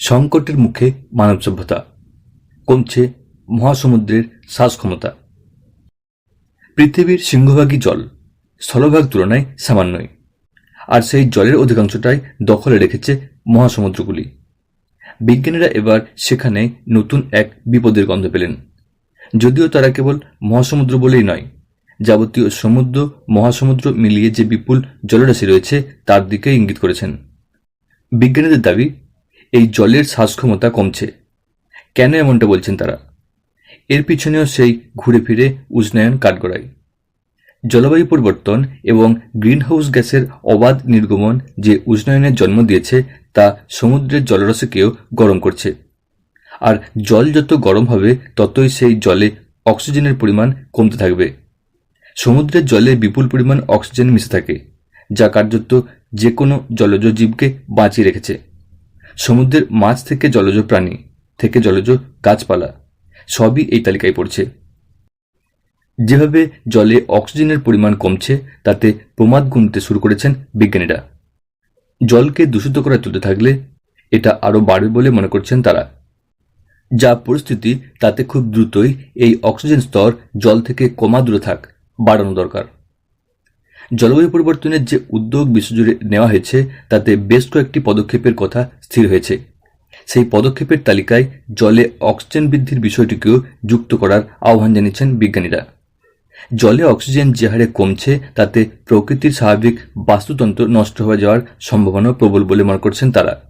সংকটের মুখে মানব সভ্যতা, কমছে মহাসমুদ্রের শ্বাস ক্ষমতা পৃথিবীর সিংহভাগই জল, স্থলভাগ তুলনায় সামান্যই। আর সেই জলের অধিকাংশটাই দখলে রেখেছে মহাসমুদ্রগুলি। বিজ্ঞানীরা এবার সেখানে নতুন এক বিপদের গন্ধ পেলেন। যদিও তারা কেবল মহাসমুদ্র বলেই নয়, যাবতীয় সমুদ্র, মহাসমুদ্র মিলিয়ে যে বিপুল জলরাশি রয়েছে, তার দিকে ইঙ্গিত করেছেন। বিজ্ঞানীদের দাবি এই জলের শ্বাসক্ষমতা কমছে। কেন এমনটা বলছেন তারা? এর পিছনেও সেই ঘুরে ফিরে উষ্ণায়ন কাঠগড়ায় জলবায়ু পরিবর্তন এবং গ্রিনহাউস গ্যাসের অবাধ নির্গমন যে উষ্ণায়নের জন্ম দিয়েছে, তা সমুদ্রের জলরসকেও গরম করছে। আর জল যত গরম হবে, ততই সেই জলে অক্সিজেনের পরিমাণ কমতে থাকবে। সমুদ্রের জলে বিপুল পরিমাণ অক্সিজেন মিশে থাকে, যা কার্যত যে কোনো জলজ জীবকে বাঁচিয়ে রেখেছে। সমুদ্রের মাছ থেকে জলজ প্রাণী থেকে জলজ গাছপালা সবই এই তালিকায় পড়ছে। যেভাবে জলে অক্সিজেনের পরিমাণ কমছে, তাতে প্রমাদ গুনতে শুরু করেছেন বিজ্ঞানীরা। জলকে দূষিত করে তুলতে থাকলে এটা আরও বাড়বে বলে মনে করছেন তারা। যা পরিস্থিতি, তাতে খুব দ্রুতই এই অক্সিজেন স্তর জল থেকে কমা দূরে থাক, বাড়ানো দরকার। জলবায়ু পরিবর্তনের যে উদ্যোগ বিশ্বজুড়ে নেওয়া হয়েছে, তাতে বেশ কয়েকটি পদক্ষেপের কথা স্থির হয়েছে। সেই পদক্ষেপের তালিকায় জলে অক্সিজেন বৃদ্ধির বিষয়টিকেও যুক্ত করার আহ্বান জানিয়েছেন বিজ্ঞানীরা। জলে অক্সিজেন যে হারে কমছে, তাতে প্রকৃতির স্বাভাবিক বাস্তুতন্ত্র নষ্ট হয়ে যাওয়ার সম্ভাবনা প্রবল বলে মনে করছেন তারা।